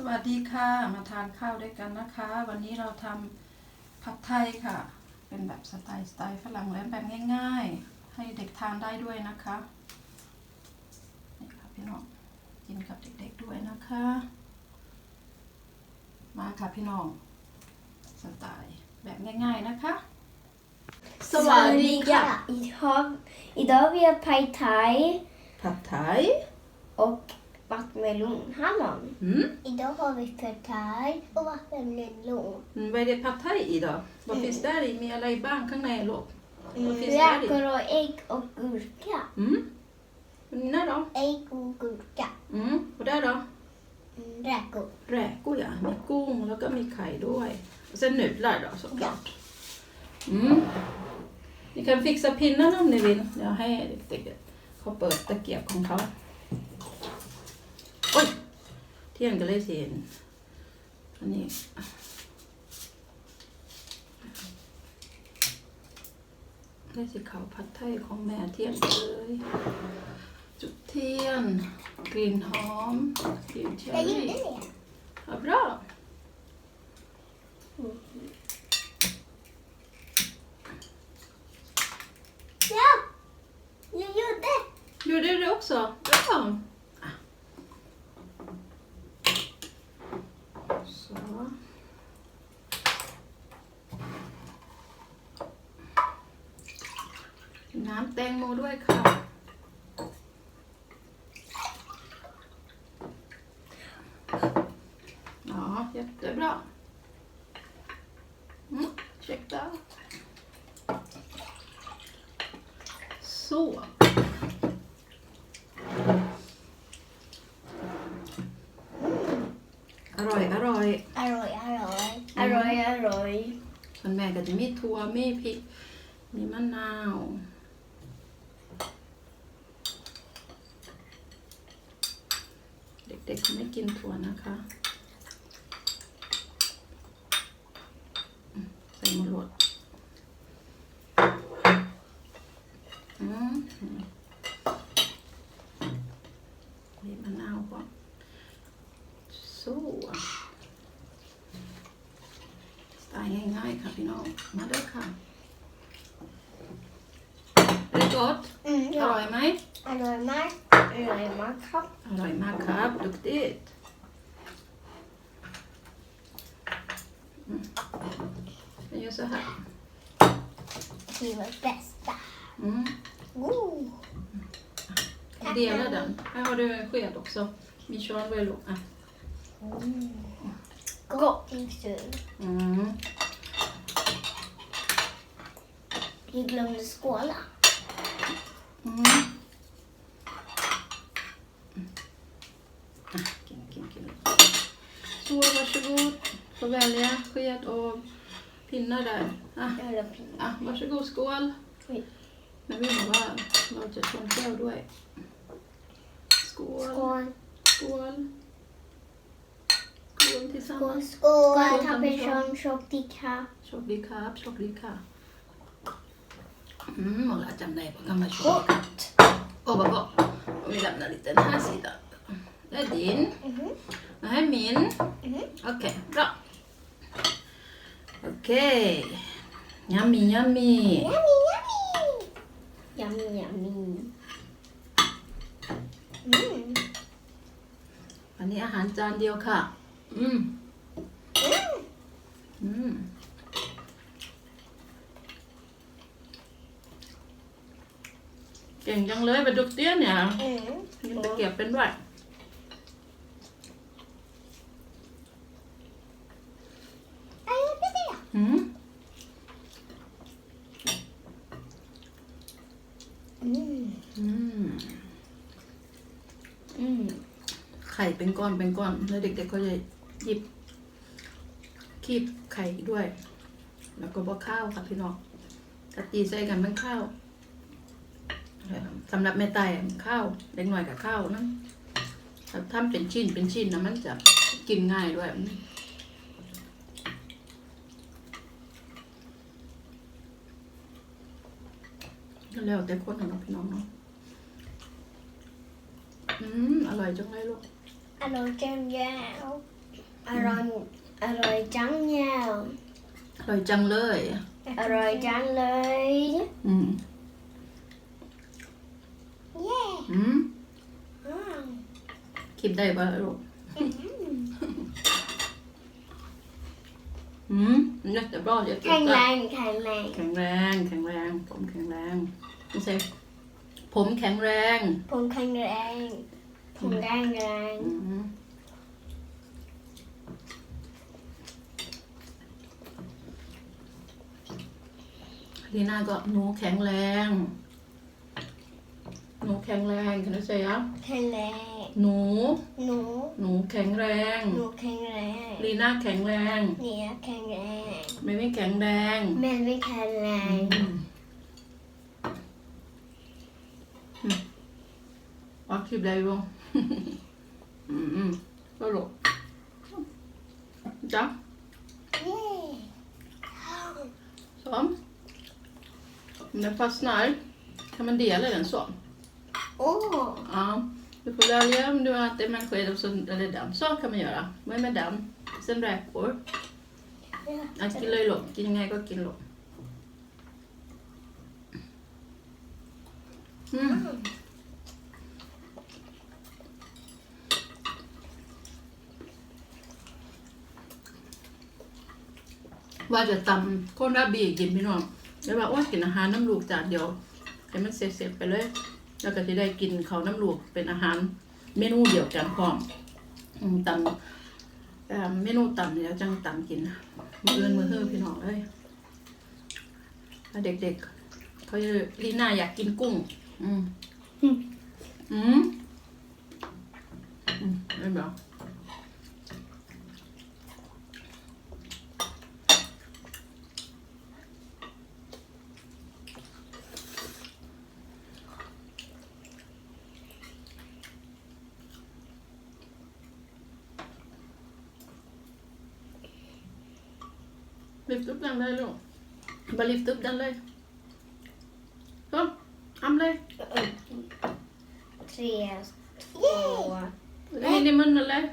สวัสดีค่ะ มาทานข้าวด้วยกันนะคะ วันนี้เราทำผัดไทยค่ะ เป็นแบบสไตล์สไตล์ฝรั่งและแบบง่ายๆ ให้เด็กทานได้ด้วยนะคะนี่ค่ะพี่น้องกินกับเด็กๆด้วยนะคะ มาค่ะพี่น้องสไตล์แบบง่าย ๆนะคะ Svalika. Idag, idag har vi paj thai ผัดไทย och vattenmelonhallon. Mm. Idag har vi pad thai och vattenmelon. Mm, vad är det pad thai i då? Vad finns där i? Med alla i bang kan jag låg. Vad finns där i? Räkor och ägg och gurka. Mm. Nina då? Ägg och gurka. Mm. Och där då? Mm, Räkor. แรกกุ้ยอะมีกุ้งแล้วก็มีไข่ด้วย och sen nudlar då såklart mm. Ni kan fixa pinnarna om ni vill. Jag har riktigt เขาเปิดตะเกียบของเขาโอ้ยเที่ยงก็เลยเสียนอันนี้ได้สิเขาผัดไทยของแม่เที่ยงเลย จุดเทียน กลิ่นหอมกลิ่นเชอ Jag รี่ gjorde det. Ja, bra. Ja! Jag gjorde. Gjorde du det också? Bra. Ah. Så. น้ำแตงโมด้วยค่ะ Ja, jättebra. Mm, ursäkta. Så. Aroj, aroj. Aroj, aroj. Arroy, arroy. ส่วนแม่ก็จะมีถั่วมีพริก มีมะนาว เด็ กๆเขาไม่กินถั่วนะคะอืมใส่หมดรดอืมมีมะนาวก่อนสู้สไตล์ง่ายๆค่ะพี่น้อง มาเด้อค่ะเรียกด Mm, อร่อ ja. ยไหม Aroj, Mark. Arroy, makap. อร่อยมากครับ ดุกดิดอืม jag gör så här. Det var bästa. Mm. Oh. Jag delar den. Här har du en sked också. Michon Velo. Ah. Gott insur. Mm. Vi glömde skåla. Mm. Ah, Kim, Kim, Kim. Så, varsågod. Får välja sked och pinnar där. Ah. Jag la pinne. อะวัชกูสกวล อุ๊ย แม่ พี่บอกว่าเราจะชนแก้วด้วยสกวล Skål. สกวลสกวลที่สาม Skål. Skål. Skål, Tappelson, Tjockdicka. โชคดีครับโชคดีค่ะ Mm, många j ำได้ på gamla kyrkan. Åh, vad gott. Om vi lämnar lite den här sidan. Det är din. Mhm. Det här är min. Mhm. Okej, bra. Okej. Yummy, yummy. Yummy, yummy. Yummy, yummy. Mm. อันนี้อาหารจานเดียวค่ะ อืม Mm. อืม เก่งจังเลยเป็นดุกเตี้ยเนี่ย Mm. ยินตะเกียบเป็นด้วย gjorde det. อืมอืมไข่เป็นก้อนเป็นก้อน แล้วเด็กๆก็จะหยิบคีบไข่ด้วย แล้วก็บอข้าวค่ะพี่น้องกะตีใส่กันเป็นข้าวสำหรับแม่ไต่ข้าวเล็กหน่อยกับข้าวนะถ้าทำเป็นชิ้นเป็นชิ้นนะมันจะกินง่ายด้วย แล้วแต่คนนะเนาะพี่น้องเนาะอืมอร่อยจังเลยลูก Aroj, jam, jam. อร่อยอร่อยจังเนี่ยอร่อยจังเลย อร่อยจังเลย อืมเย้อืมอืมคลิปได้ปะลูก อืมเนี่ยจะรอดจะแข็งแรงแข็งแรง แข็งแรง แข็งแรง ผมแข็งแรง ไม่ใช่ผมแข็งแรง ผมแข็งแรง ผมแข็งแรงอืมลีน่าก็หนูแข็งแรง หนูแข็งแรง can you say อะแข็งแรง หนู หนู หนูแข็งแรง หนูแข็งแรงลีน่าแข็งแรง เนี่ยแข็งแรง ไม่ไม่แข็งแรง แม่ไม่แข็งแรง อืมอืม ออกคลิปได้บ่อืมอืมก็หลบจ้ะเย้ Så. Om den fastnar kan man dela den så. โอ้ Ja. Du får välja om du äter med sked och så, eller den. Så kan man göra. Vad med den? Sen räkor. Jag skulle ju låg. กินยังไงก็กินลงอืม ว่าจะตำคนราบีกินพี่น้องแล้วว่าโอ้ยกินอาหารน้ำลูกจานเดียวให้มันเสร็จๆไปเลย แล้วก็จะได้กินเขาวน้ำลูกเป็นอาหารเมนูเดียวกันพร้อมตำเอ่อเมนูตำเนี่ยจังตำกินมือเอื้อนมือเฮือพี่น้องเอ้ยเด็กๆเขาจะลีน่าอยากกินกุ้ง อืมอืมอืมไม่บอก Lyft upp den där då. Bara lyft upp den där. Så, hamna. tre två Lägg in i munnen eller?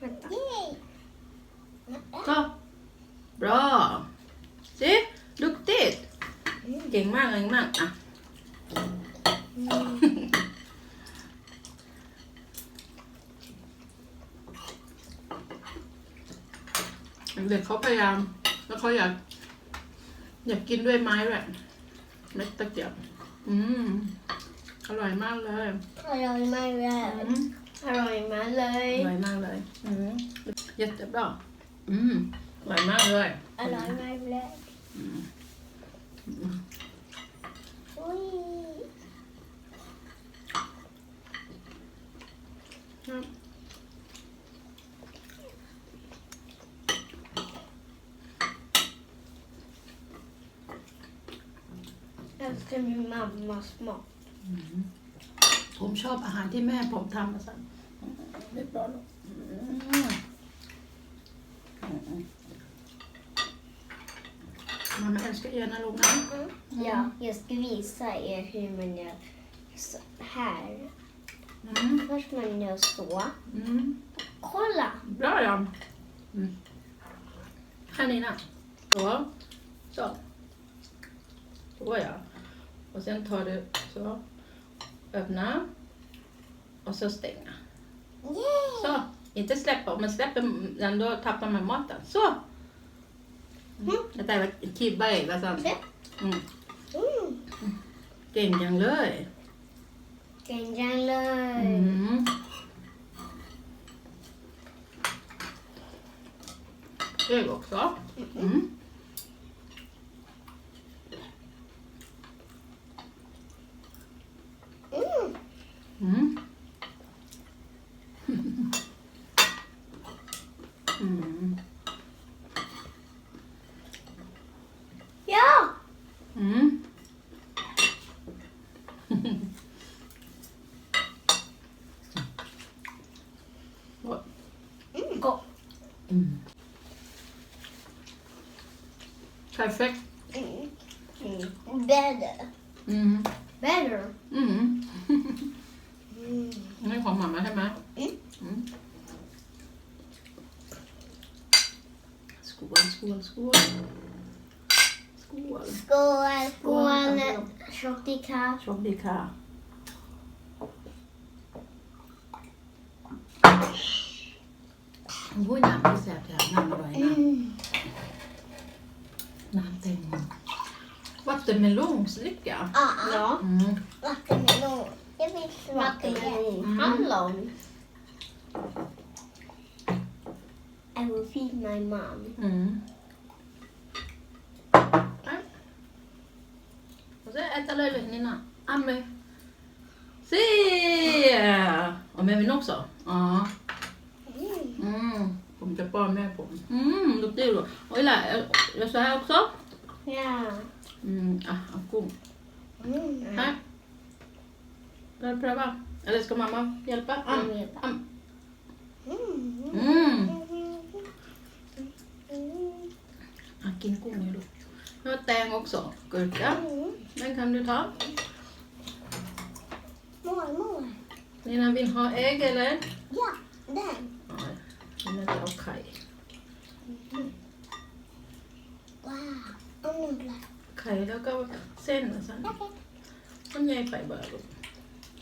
vänta เย้ Så. Bra. Se, duktigt. เก่งมากเก่งมากอะเด็กเขาพยายาม แล้วเขาอยาก อยากกินด้วยไม้แบบเม็ดตะเกียบ อืม อร่อยมากเลยอร่อยมากเลย อืมอร่อยมากเลยอร่อยมากเลยอืมเย็ดเจ็บดอกอืมอร่อยมากเลยอร่อยมากเลยอุ้ย ครับ Jag älskar min mammas mat. ผมชอบอาหารที่แม่ผมทำมาสั่งเรียบร้อยแล้วอืมMamma älskar er när låg Ja, jag ska visa er hur man gör så här. mm. Först man gör så. mm. Kolla! Bra ja. Mm. Här Nina. Så. Så. Så ja. Och sen tar du så. Öppna. Och så stänga. Yay. Så. Inte släppa. Om man släpper den då tappar man maten. Så. Mm. mm. Det där var kibba i. Vad sa du? Mm. Gengjang löj. Gengjang löj. Mm. Det är mm. också. Mm. Gott. Mm. Perfekt. Mm. Mm. Better. Mm. Better. Mm. Mm. นี่ของหมาม่าใช่ไหมอืมอืม Skål, skål. Skål. Skål. Skål. Tjockdika. โชคดีค่ะพูดน้ำที่แสบแถมน้ำอร่อยนะ Mm. น้ำเต็มVattenmelonsdricka. Ja. Ja. Mm. Vattenmelon. Jag vill smaka det. Vattenmelon. Mm. Hallon. I will feed my mom. Mm. Amme. Se! Och med min också? Ja. Mm. Mm. ผมจะป้อนแม่ผมอืมดูดิลูกโอ้ยล่ะเอาเอา så här också Ja. อืมอะเอากุ้ง Mm. här Vill du pröva? Eller ska mamma hjälpa? Am, Mamma hjälpa. am. Mm. Mm. Mm. อะกินกุ้งนี่ลูกแล้วแตง också gurka Mm. den kan du ta Nina vill ha ägg eller? Ja, den. Ja, Nina vill ha kaj Wow. Och nudlar. ไข่แล้วก็เส้นนะสันมันใหญ่ไปเบอร์ลูก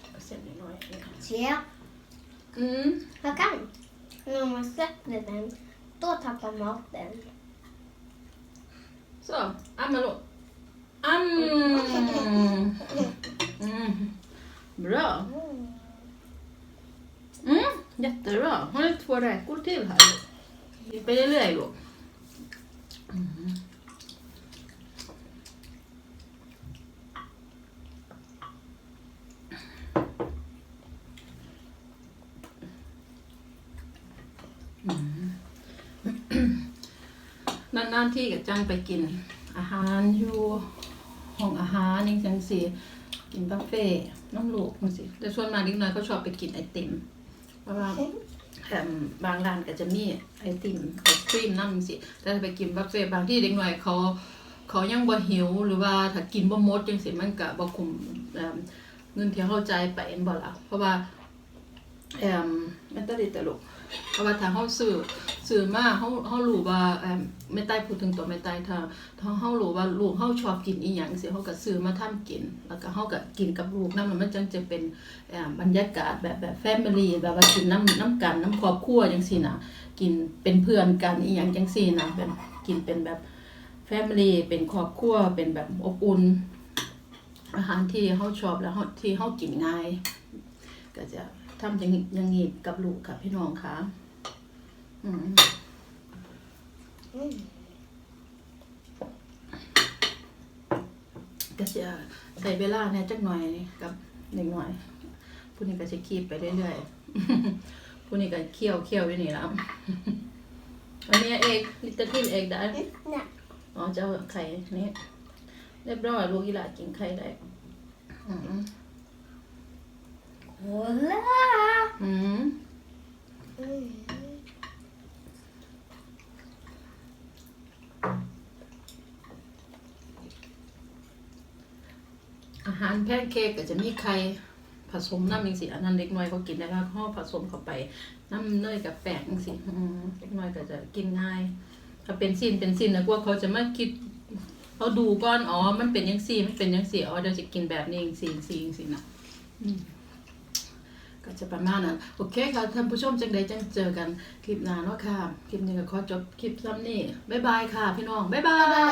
เอาเส้นน้อยๆเนี่ย Se. อืม Vad kan? När man släpper den, då tappar maten. Så, amma då. Am. Mm. Bra. Mm. Jättebra. Har ni två räkor till här? Vi ไปเรื่อยๆลูกอืมอืมนานๆที่กับจังไปกิน อาหารอยู่ห้องอาหารนี่จังสิกินบุฟเฟ่ต์น้ำลูกจังสิแต่ส่วนมากเด็กน้อยเขาชอบไปกินไอติม เพราะว่าแถมบางร้านก็จะมีไอติมไอศครีมน้ำจังสิแต่ถ้าไปกินบุฟเฟ่ต์บางที่เด็กน้อยเขาเขายังบ่หิวหรือว่าถ้ากินบ่หมดจังสิมันก็บ่คุ้มเอิ่มเงินที่เข้าใจายไปแม่นบ่ล่ะเพราะว่าเอ่มแม่นตาดิแต่ลูก เพราะว่าถ้าเฮาซื้อซื้อมาเฮาเฮารู้ว่าเอ่มแม่ใต้พูดถึงตัวแม่ใต้ถ้าถ้าเฮารู้ว่าลูกเฮาชอบกินอีหยังสิเฮาก็ซื้อมาทำกิน แล้วก็เฮาก็กินกับลูกนำแล้วมันจังจะเป็นบรรยากาศแบบแบบแฟมิลี่แบบว่ากินน้ำน้ำกันน้ำครอบครัวจังซี่นะกินเป็นเพื่อนกันอีหยังจังซี่นะเป็นกินเป็นแบบแฟมิลี่เป็นครอบครัวเป็นแบบอบอุ่นอาหารที่เขาชอบแล้วที่เขากินง่ายก็จะ ทำอย่างอย่างนี้กับลูกค่ะพี่น้องค่ะอืมก็จะใส่เวลาเนี่ยจักหน่อยกับหนึ่งหน่อยผู้นี้ก็จะคีบไปเรื่อยๆผู้นี้ก็เคี่ยวเคี่ยวอยู่นี่แล้วอันนี้เอกลิตเติ้ลทิลเอกได้อ๋อจะเอาไข่นี่เรียบร้อยลูกอีหลากินไข่ได้อืม Kolla! อืม Mm. อาหารแพนเค้กก็จะมีไข่ผสมน้ำอีกสิอันนั้นเล็กน้อยก็กินได้แล้วห่อผสมเข้าไปน้ำเนยกับแป้งสิเล็กน้อยก็จะกินง่าย ถ้าเป็นสิ้นเป็นสิ้นนะกว่าเขาจะมาคิดเขาดูก่อนอ๋อมันเป็นยังสี่มันเป็นยังสี่อ๋อเดี๋ยวจะกินแบบนี้ยังสี่งสี่งสี่นะอืม ก็จะประมาณนั้นโอเคค่ะท่านผู้ชมจังใดจังเจอกันคลิปหน้าเนาะค่ะ คลิปนี้ก็ขอจบคลิปซ้ำนี่บ๊ายบายค่ะพี่น้องบ๊ายบาย